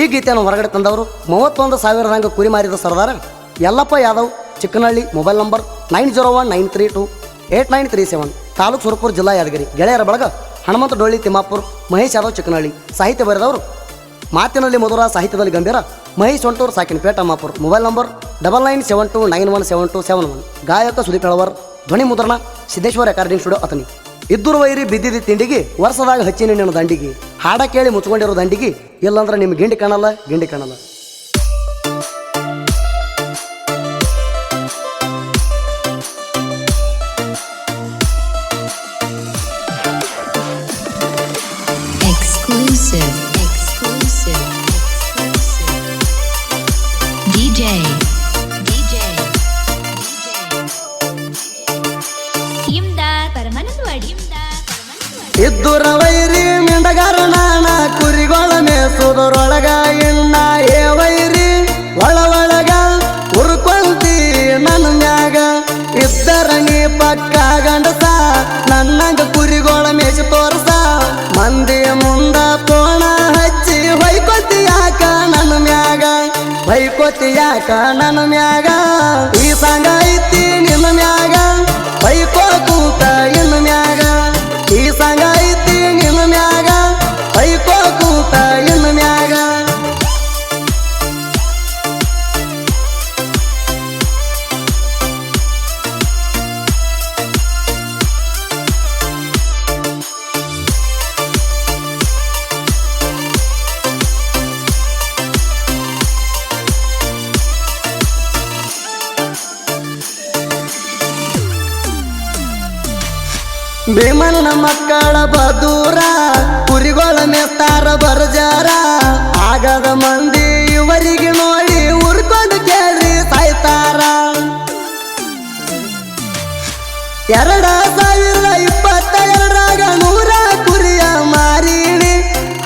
ಈ ಗೀತೆಯನ್ನು ಹೊರಗಡೆ ತಂದವರು ಮೂವತ್ತೊಂದು ಸಾವಿರದಂಗ ಕುರಿ ಮಾರಿದ ಸರ್ದಾರ Yallappa Yadav, Chikkanahalli, mobile number nine zero one nine three two eight nine three seven, taluk Surapura ಜಿಲ್ಲಾ ಯಾದಗಿರಿ, ಗೆಳೆಯರ ಬಳಗ ಹನುಮಂತ ಡೊಳ್ಳಿ, ತಿಮ್ಮಾಪುರ್, ಮಹೇಶ್ ಯಾದವ್, ಚಿಕ್ಕನಹಳ್ಳಿ ಸಾಹಿತ್ಯ ಬರೆದವರು. ಮಾತಿನಲ್ಲಿ ಮಧುರ ಸಾಹಿತ್ಯದಲ್ಲಿ ಗಂಭೀರ ಮಹೇಶ್ ಒಂಟೂರ್ ಸಾಕಿನ ಪೇಟ Ammapur. Mobile number double nine seven two nine one seven two seven one ಗಾಯಕ ಸುದೀಪ್ ಹೆಳವರ್ ಧ್ವನಿ ಮುದ್ರಣ ಸಿದ್ದೇಶ್ವರ ರೆಕಾರ್ಡಿಂಗ್ ಸ್ಟುಡಿಯೋ ಅತನಿ ಇದ್ದೂರು ವೈರಿ ಬಿದ್ದಿದ್ದ ತಿಂಡಿಗೆ ವರ್ಷದಾಗ ಹಚ್ಚಿನ ದಂಡಿಗೆ. ಹಾಡ ಕೇಳಿ ಮುಚ್ಕೊಂಡಿರೋ ದಂಡಿಗೆ. ಇಲ್ಲಾಂದ್ರೆ ನಿಮ್ಗೆ ಗಿಂಡಿ ಕಾಣಲ್ಲ ಗಿಂಡಿ ಕಾಣಲ್ಲ. ಹೊಯ್ಕೊತಿ ಯಾಕ ಮ್ಯಾಗ? ಈ ಸಂಗ ಐತಿ ನಿನ್ನ ಮ್ಯಾಗ? ಹೊಯ್ಕೋ ಭೀಮನ ಮಕ್ಕಳ ಬದೂರ ಕುರಿಗಳ ಮೆತ್ತಾರ ಬರ್ಜಾರ. ಆಗದ ಮಂದಿ ಇವರಿಗೆ ನೋಡಿ ಉರ್ಕೊಂಡು ಕೇಳ್ರಿ ಸಾಯ್ತಾರ. ಎರಡ ಸಾವಿರದ ಇಪ್ಪತ್ತ ಎರಡರಾಗ ನೂರ ಕುರಿಯ ಮಾರೀಣಿ,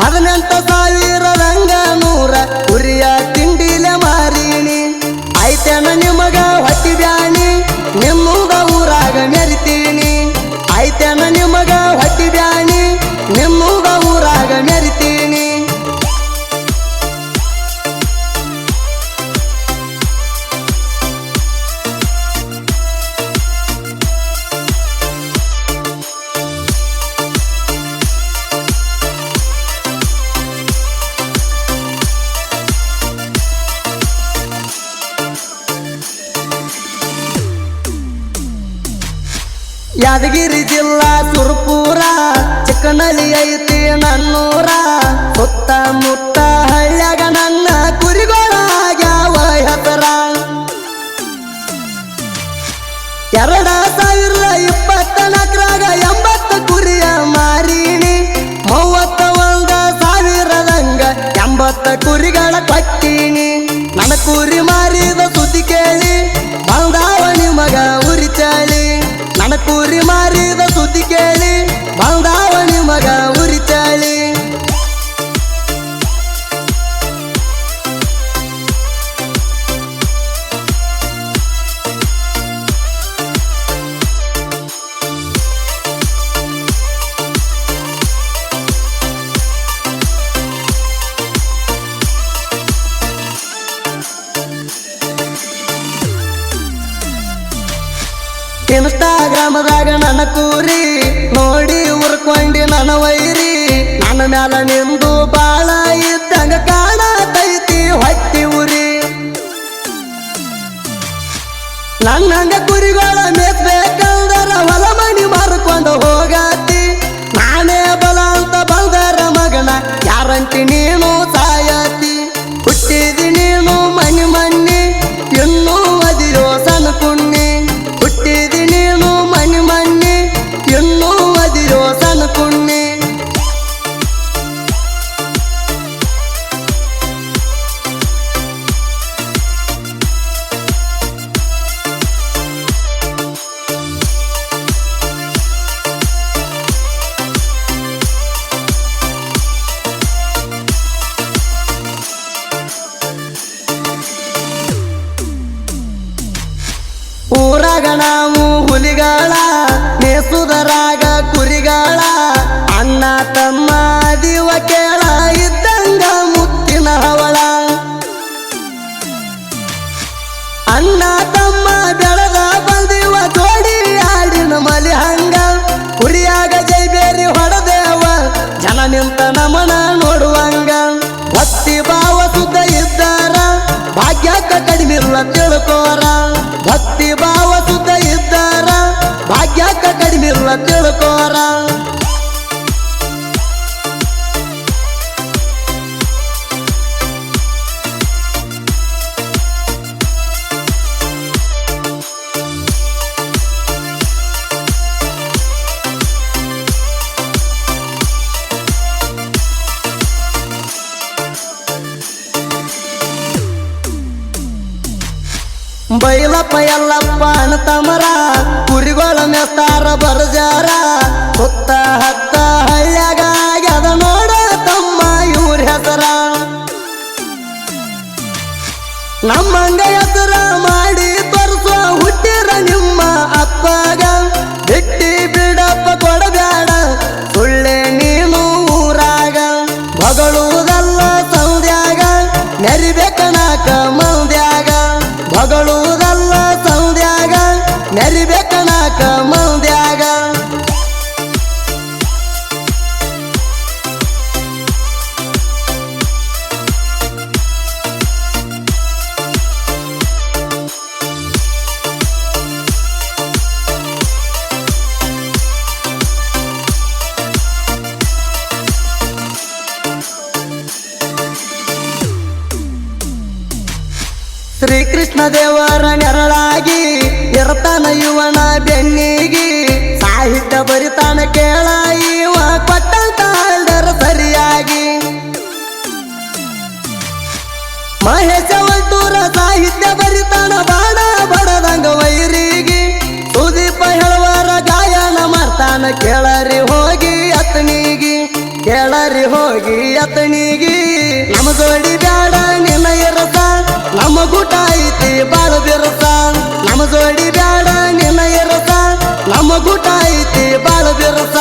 ಹದಿನೆಂಟು ಸಾವಿರದಂಗ ನೂರ ಕುರಿಯ ಯಾದಗಿರಿ ಜಿಲ್ಲಾ ಸುರ್ಪುರ ಚಿಕ್ಕನಲ್ಲಿ ಐತಿ ನನ್ನೂರ. ಸುತ್ತಮುತ್ತ ಹಳ್ಳ್ಯಾಗ ನನ್ನ ಕುರಿಗಳಾಗ್ಯಾವ ಹೆಸರ. ಎರಡ ಸಾವಿರದ ಇಪ್ಪತ್ತ ನಾಲ್ಕರಾಗ ಎಂಬತ್ತು ಕುರಿಯ ಮಾರಿಣಿ. ಮೂವತ್ತ ಒಂದ ಸಾವಿರದಂಗ ಎಂಬತ್ತ ಕುರಿಗಳ ಪಟ್ಟಿಣಿ. ನನ್ನ ಕುರಿ ಮಾರಿದ ಸುದ್ದಿ ಕೇಳಿ, ಬಂದಾವ ನಿಮಗ ಉರಿ ಚಳಿ. ನನ್ನ ಕುರಿ ಮಾರಿದ ಸುದ್ದಿ ಕೇಳಿ ಬಂದಾವ ಮಗ ಉರಿ ಇನ್ಸ್ಟಾಗ್ರಾಮದಾಗ ನನ್ನ ಕೂರಿ, ನೋಡಿ ಉರ್ಕೊಂಡಿ ನನ್ನ ವೈರಿ. ನನ್ನ ಮ್ಯಾಲ ನಿಂದು ಬಾಳ ಇದ್ದಂಗ ಕಾಣತೈತಿ ಹೊತ್ತಿ ಉರಿ. ನನ್ನಂಗ ಕುರಿಗಳ ಮೇಸ್ಬೇಕಂದರ ಹೊಲ ಮನಿ ಮಾರ್ಕೊಂಡು ಹೋಗಾತಿ. ನಾನೇ ಬಲ ಅಂತ ಬಂದರ ಮಗನ, ಯಾರಂತಿ ನೀನು? ನಾವು ಹುಲಿಗಳ ಬೈಲಪ್ಪ ಎಲ್ಲಪ್ಪ ಅಣತಮರ ಕುರಿಗಳ ಮೆಸ್ತಾರ ಬರಜಾರ ಸುತ್ತ ಹತ್ತ ಹಳ್ಳ್ಯಾಗ ಅದ ನೋಡ ತಮ್ಮ ಇವ್ರ ಹೆಸರ. ನಮ್ಮಂಗ ಹೆಸರ ಮಾಡಿ ಶ್ರೀಕೃಷ್ಣ ದೇವರ ನೆರಳಾಗಿ ಇರ್ತಾನ ಇವನ ಬೆನ್ನಿಗಿ ಸಾಹಿತ್ಯ ಬರಿತಾನ ಕೇಳ ಇವ ಕೊಟ್ಟಂತ ಆರ್ಡರ್ ಸರಿಯಾಗಿ. ಮಹೇಶ ವಲ್ಟೂರ ಸಾಹಿತ್ಯ ಬರಿತಾನ ಬಾಣ ಬಡದಂಗ ವೈರಿಗೆ. ಸುದೀಪ ಹೇಳುವರ ಗಾಯನ ಮಾಡ್ತಾನ ಕೇಳರಿ ಹೋಗಿ ಅತನಿಗಿ ಕೇಳರಿ ಹೋಗಿ ಅತನಿಗಿ ನಮ್ಮ ಜೋಡಿ ಬ್ಯಾಡ ಬಿರಸ ನಮ್ಮ ಜೋಡಿ ಬ್ಯಾಡ ನಿನ್ನ ಇರಸ ನಮ್ಮ ಗುಟ ಐತಿ ಬಾಳ ಬಿರಸ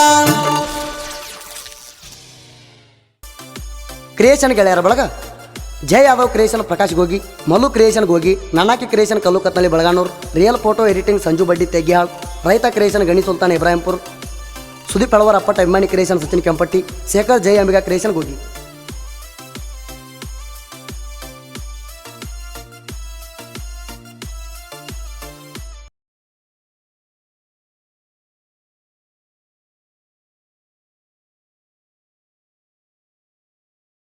ಕ್ರಿಯೇಷನ್ ಗೆಳೆಯರ ಬಳಗ ಜೈ ಯಾದವ್ ಕ್ರಿಯೇಷನ್ ಪ್ರಕಾಶ್ ಗೋಗಿ ಮಲ್ಲು ಕ್ರಿಯೇಷನ್ ಗೋಗಿ ನನ್ನಾಕಿ ಕ್ರಿಯೇಷನ್ ಕಲ್ಲು Katnalli Belaganur real photo editing Sanju buddy ತೆಗ್ಯಾಳ್ ರೈತ ಕ್ರಿಯೇಷನ್ ಗಣಿ ಸುಲ್ತಾನ್ ಇಬ್ರಾಹಿಂಪುರ್ ಸುದೀಪ್ ಅಳವರ್ ಅಪ್ಪಟ ಅಭಿಮಾನಿ ಕ್ರಿಯೇಷನ್ ಸಚಿನ್ ಕೆಂಪಟ್ಟಿ ಶೇಖರ್ ಜೈ ಅಂಬಿಗಾ ಕ್ರಿಯೇಷನ್ ಗೋಗಿ